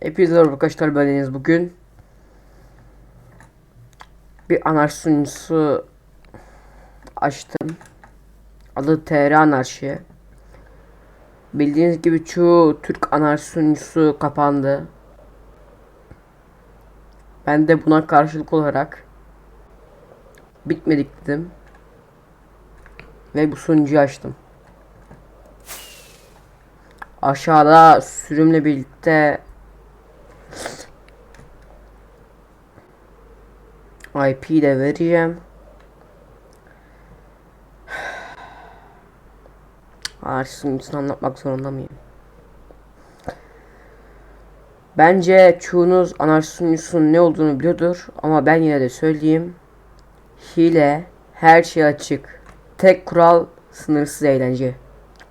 Hepinize merhaba arkadaşlar ben Deniz bugün bir anarşi sunucusu açtım. Adı TR Anarşi. Bildiğiniz gibi çoğu Türk anarşi sunucusu kapandı. Ben de buna karşılık olarak bitmedik dedim. Ve bu sunucuyu açtım. Aşağıda sürümle birlikte IP de vereceğim. Arşiv sunucusunu anlatmak zorunda mıyım? Bence çoğunuz anarşi sunucusunun ne olduğunu biliyordur ama ben yine de söyleyeyim. Hile, her şey açık. Tek kural sınırsız eğlence.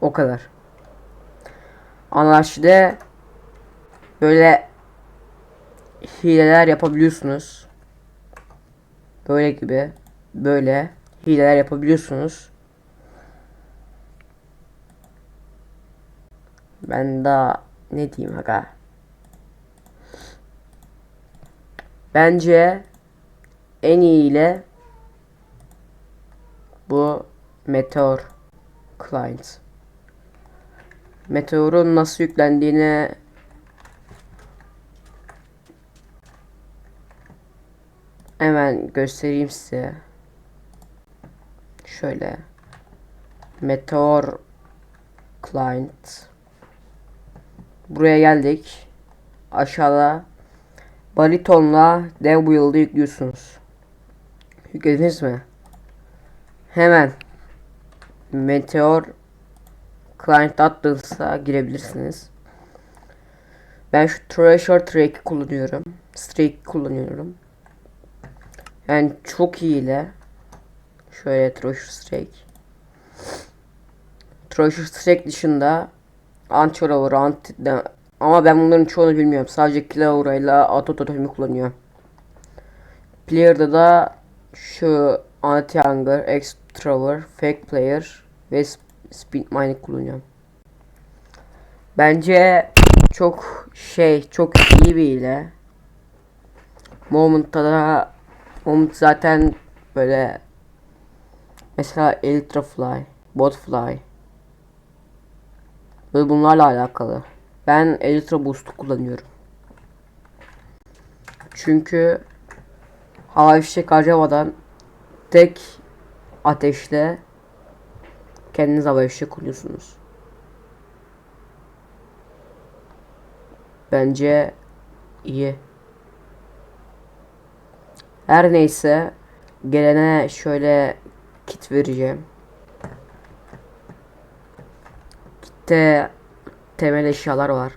O kadar. Anarşide böyle hileler yapabiliyorsunuz. Böyle gibi böyle hileler yapabiliyorsunuz. Ben daha ne diyeyim aga. Bence en iyi bu Meteor Client. Meteor'un nasıl yüklendiğini hemen göstereyim size. Şöyle Meteor Client Buraya geldik. Aşağıda Bariton'la Dev Build'ı yüklüyorsunuz. Yüklediniz mi? Hemen Meteor Client attığınızda girebilirsiniz. Ben şu Treasure Track'i kullanıyorum. Streak kullanıyorum. Yani çok iyi ile şöyle Treasure Strike. Treasure Strike dışında Anti-Rover, anti ama ben bunların çoğunu bilmiyorum. Sadece Kilaura ile Autototem'i kullanıyorum. Player'da da şu Anti-Hunger, Extrover, Fake Player ve Speed Mining kullanıyorum. Bence çok şey, çok iyi bir ile. Moment'ta da Moment zaten böyle mesela Elytra Fly, Bot Fly ve bunlarla alakalı. Ben Elytra Boost'u kullanıyorum. Çünkü hava fişek harcamadan tek ateşle kendiniz hava fişek kuruyorsunuz. Bence iyi. Her neyse gelene şöyle kit vereceğim. Kitte temel eşyalar var.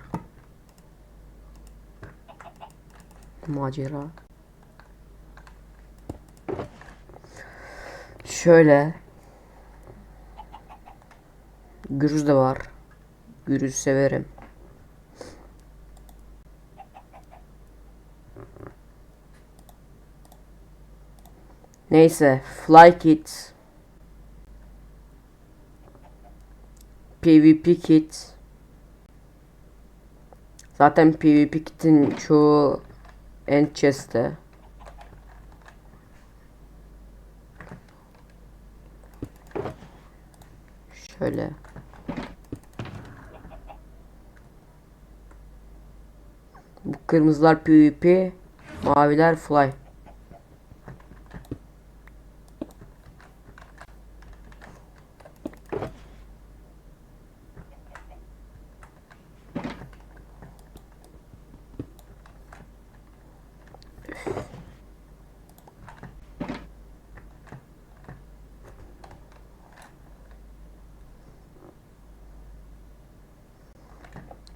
Macera. Şöyle. Gürüz de var. Gürüz severim. Neyse, Fly Kit. PvP Kit. Zaten PvP Kit'in çoğu End Chest'te. Şöyle. Bu kırmızılar PvP, maviler Fly.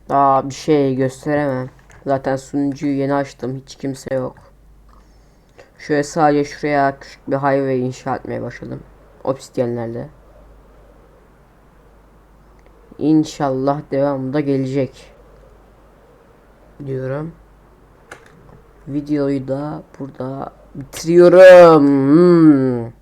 Daha bir şey gösteremem. Zaten sunucuyu yeni açtım. Hiç kimse yok. Şöyle sadece şuraya küçük bir highway inşa etmeye başladım. Obsidiyenlerle. İnşallah devamında gelecek. Diyorum. Videoyu da burada bitiriyorum. Hmm.